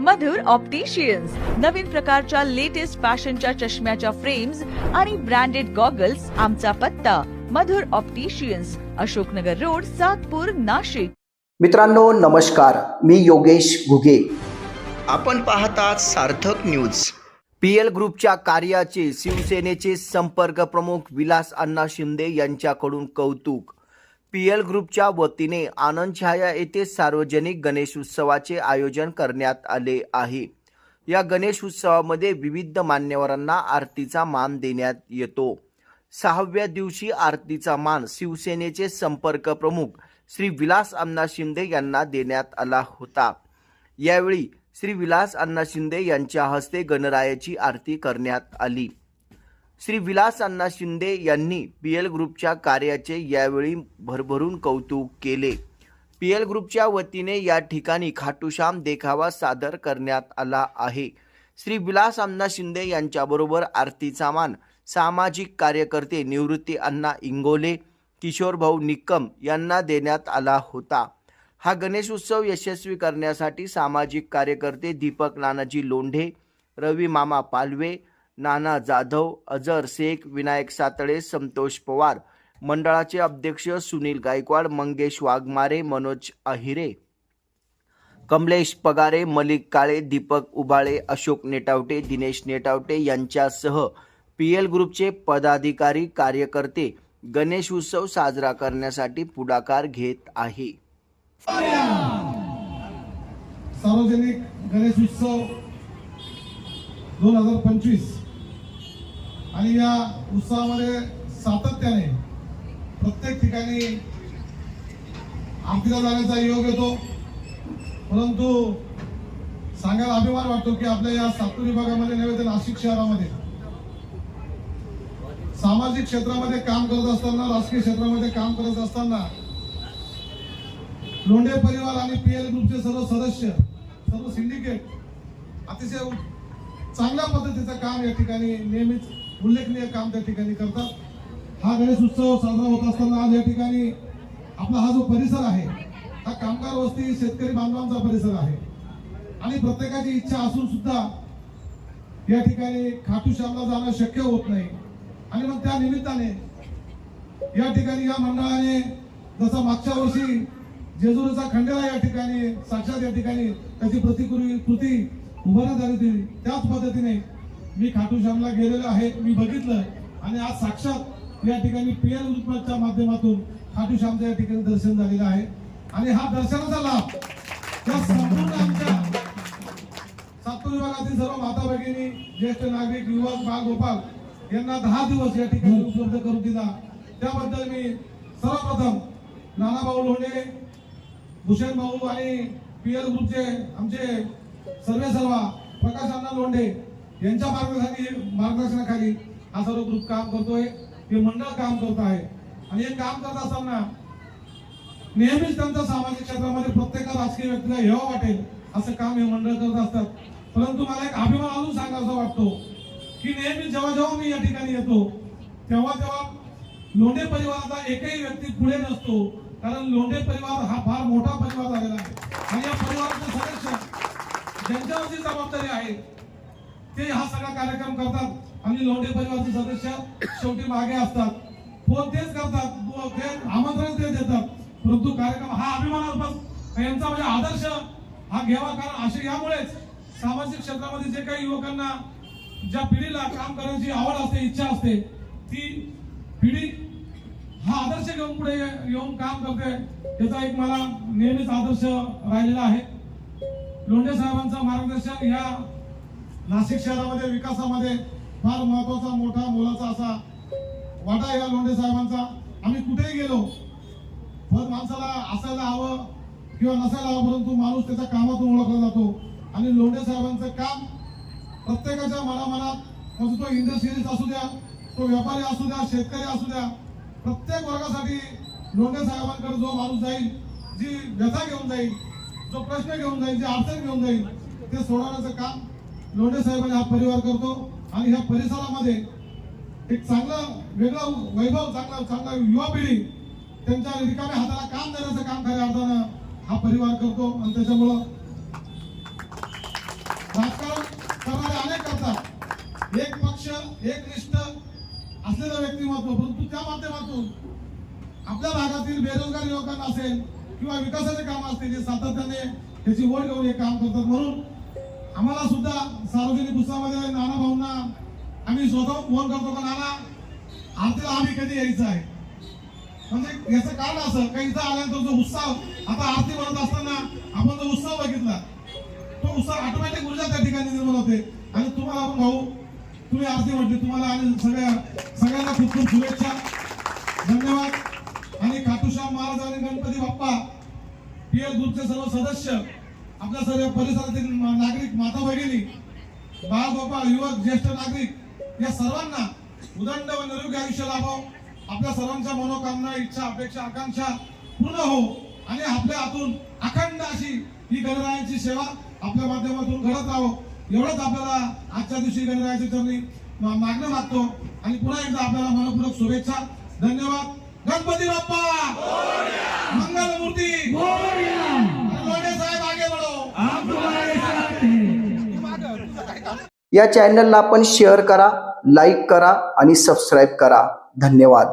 मधुर opticians नवीन प्रकारच्या latest फॅशनच्या चष्म्याच्या फ्रेम्स आणि ब्रँडेड गॉगल्स आमचा पत्ता. Madhur opticians Ashoknagar road Satpur Nashik. मित्रांनो नमस्कार. मी योगेश घुगे. आपण पाहतात सार्थक न्यूज पी एल ग्रुपच्या कार्याचे शिवसेनेचे संपर्क प्रमुख विलास अण्णा शिंदे यांच्याकडून कौतुक. पी एल ग्रुपच्या वतीने आनंद छाया येथे सार्वजनिक गणेश उत्सवाचे आयोजन करण्यात आले आहे. या गणेश उत्सवामध्ये विविध मान्यवरांना आरतीचा मान देण्यात येतो. सहाव्या दिवशी आरतीचा मान शिवसेनेचे संपर्क प्रमुख श्री विलास अण्णा शिंदे यांना देण्यात आला होता. यावेळी श्री विलास अण्णा शिंदे यांच्या हस्ते गणरायाची आरती करण्यात आली. श्री विलास अण्णा शिंदे यांनी पी एल ग्रुपच्या कार्याचे यावेळी भरभरून कौतुक केले. पी एल ग्रुपच्या वतीने या ठिकाणी खाटूश्याम देखावा सादर करण्यात आला आहे. श्री विलास अण्णा शिंदे यांच्याबरोबर आरतीचा मान सामाजिक कार्यकर्ते निवृत्ती अण्णा इंगोले किशोरभाऊ निकम निक्कम यांना देण्यात आला होता. हा गणेश उत्सव यशस्वी करण्यासाठी सामाजिक कार्यकर्ते दीपक नानाजी लोंढे रवी मामा पालवे नाना जाधव अजर शेख विनायक सातळे संतोष पवार. मंडळाचे अध्यक्ष सुनील गायकवाड मंगेश वाघमारे मनोज अहिरे. कमलेश पगारे मलिक काळे दीपक उबाळे अशोक नेटावटे दिनेश नेटावटे यांच्यासह पी एल ग्रुपचे पदाधिकारी कार्यकर्ते गणेश उत्सव साजरा करण्यासाठी पुढाकार घेत आहे. सार्वजनिक गणेश उत्सव दोन हजार पंचवीस. आणि या उत्सवामध्ये सातत्याने प्रत्येक ठिकाणी आमतीला जाण्याचा योग येतो. परंतु सांगायला अभिमान वाटतो की आपल्या या सातूर विभागामध्ये नव्हे तर नाशिक शहरामध्ये. सामाजिक क्षेत्रामध्ये काम करत असताना राजकीय क्षेत्रामध्ये काम करत असताना लोंढे परिवार आणि पी एल ग्रुपचे सर्व सदस्य सर्व सिंडिकेट अतिशय चांगल्या पद्धतीचं काम या ठिकाणी नेहमीच उल्लेखनीय काम त्या ठिकाणी करतात. हा गणेश उत्सव साजरा होत असताना आज या ठिकाणी आपला हा जो परिसर आहे हा कामगार वस्ती शेतकरी बांधवांचा परिसर आहे. आणि प्रत्येकाची इच्छा असून सुद्धा या ठिकाणी खाटू श्यामला जाणं शक्य होत नाही. आणि मग त्या निमित्ताने या ठिकाणी या मंडळाने जसं मागच्या वर्षी जेजुरीचा खंडेला या ठिकाणी साक्षात या ठिकाणी त्याची प्रतिकृती कृती उभारण्यात झाली होती. त्याच पद्धतीने मी खाटू श्यामला गेलेलो आहे. मी बघितलं. आणि आज साक्षात या ठिकाणी पी एल माध्यमातून खाटू श्यामचं या ठिकाणी दर्शन झालेलं आहे. आणि हा दर्शनाचा लाभ त्या संपूर्ण आमच्या सातपूर विभागातील सर्व माता भगिनी ज्येष्ठ नागरिक युवक बाल गोपाल यांना दहा दिवस या ठिकाणी उपलब्ध करून दिला. त्याबद्दल मी सर्वप्रथम नानाभाऊ लोणे भूषण भाऊ आणि पी एल ग्रुपचे आमचे सर्वे सर्व प्रकाश अण्णा लोंढे यांच्या मार्गदर्शनाखाली मार्गदर्शनाखाली हा सर्व ग्रुप काम करतोय. हे मंडळ काम करत आहे. आणि हे काम करत असताना नेहमीच त्यांचा सामाजिक क्षेत्रामध्ये प्रत्येक राजकीय व्यक्तीला हेवा वाटेल असं काम हे मंडळ करत असतात. परंतु मला एक अभिमान अजून सांगायचा वाटतो की नेहमी जेव्हा जेव्हा मी या ठिकाणी येतो तेव्हा तेव्हा लोंढे परिवाराचा एकही व्यक्ती पुढे नसतो. कारण लोंढे परिवार हा फार मोठा परिवार झालेला आहे. आणि या परिवाराचे सदस्य ज्यांच्यावरची जबाबदारी आहे ते हा सगळा कार्यक्रम करतात. आणि लोंढे परिवारचे सदस्य शेवटी मागे असतात. फोन तेच करतात व ते आमंत्रण ते देतात. परंतु कार्यक्रम हा अभिमानास्पद यांचा म्हणजे आदर्श हा घ्यावा कारण असे यामुळेच सामाजिक क्षेत्रामध्ये जे काही युवकांना ज्या पिढीला काम करण्याची आवड असते इच्छा असते ती पिढी हा आदर्श घेऊन पुढे येऊन काम करते. त्याचा एक मला नेहमीच आदर्श राहिलेला आहे. लोंढे साहेबांचं मार्गदर्शन या नाशिक शहरामध्ये विकासामध्ये फार महत्त्वाचा मोठा मोलाचा असा वाटा या लोंढे साहेबांचा. आम्ही कुठेही गेलो पण माणसाला असायला हवं किंवा नसायला हवं परंतु माणूस त्याच्या कामातून ओळखला जातो. आणि लोंढे साहेबांचं काम प्रत्येकाच्या मनामनात मग तो इंडस्ट्रियलिस्ट असू द्या तो व्यापारी असू द्या शेतकरी असू द्या प्रत्येक वर्गासाठी लोंढे साहेबांकडे जो माणूस जाईल जी व्यथा घेऊन जाईल जो प्रश्न घेऊन जाईल जे अडचण घेऊन जाईल ते सोडवण्याचं काम लोंढे साहेबांनी हा परिवार करतो. आणि ह्या परिसरामध्ये एक चांगला वेगळा वैभव चांगला चांगला युवा पिढी त्यांच्या रिकाम्या हाताला काम देण्याचं काम खऱ्या अर्थानं हा परिवार करतो. आणि त्याच्यामुळं राजकारण करणारे अनेक करतात. एक पक्ष एक निष्ठ असलेलं व्यक्तिमत्व परंतु त्या माध्यमातून आपल्या भागातील बेरोजगार युवकांना असेल किंवा विकासाचे काम असते जे सातत्याने त्याची ओढ घेऊन हे काम करतात. म्हणून आम्हाला सुद्धा सार्वजनिक उत्साहामध्ये नाना भाऊंना आम्ही स्वतः फोन करतो का नाना आरतीला आम्ही कधी यायचं आहे? म्हणजे याचं कारण असं काही इथं आल्यानंतर जो उत्साह आता आरती म्हणत असताना आपण जो उत्साह बघितला तो उत्साह ऑटोमॅटिक ऊर्जा त्या ठिकाणी निर्माण होते. आणि तुम्हाला आपण भाऊ तुम्ही आरती म्हटली तुम्हाला आणि सगळ्या सगळ्यांना खूप खूप शुभेच्छा. धन्यवाद. आणि खाटूश्याम महाराज आणि गणपती बाप्पा पीएल ग्रुपचे सर्व सदस्य आपल्या सर्व परिसरातील नागरिक माता भगिनी बाळगोपाळ युवक ज्येष्ठ नागरिक या सर्वांना उदंड व निरोगी आयुष्य लाभो. आपल्या सर्वांच्या मनोकामना इच्छा अपेक्षा आकांक्षा पूर्ण हो. आणि आपल्या हातून अखंड अशी ही गणरायांची सेवा आपल्या माध्यमातून घडत राहो. एवढंच आपल्याला आजच्या दिवशी गणरायाच्या चरणी मा- मागणं मागतो आणि पुन्हा एकदा आपल्याला मनपूर्वक शुभेच्छा. धन्यवाद. गणपती बाप्पा! मंगलमूर्ती! साहेब आगे बढो! या चॅनलला आपण शेअर करा लाईक करा आणि सबस्क्राईब करा. धन्यवाद.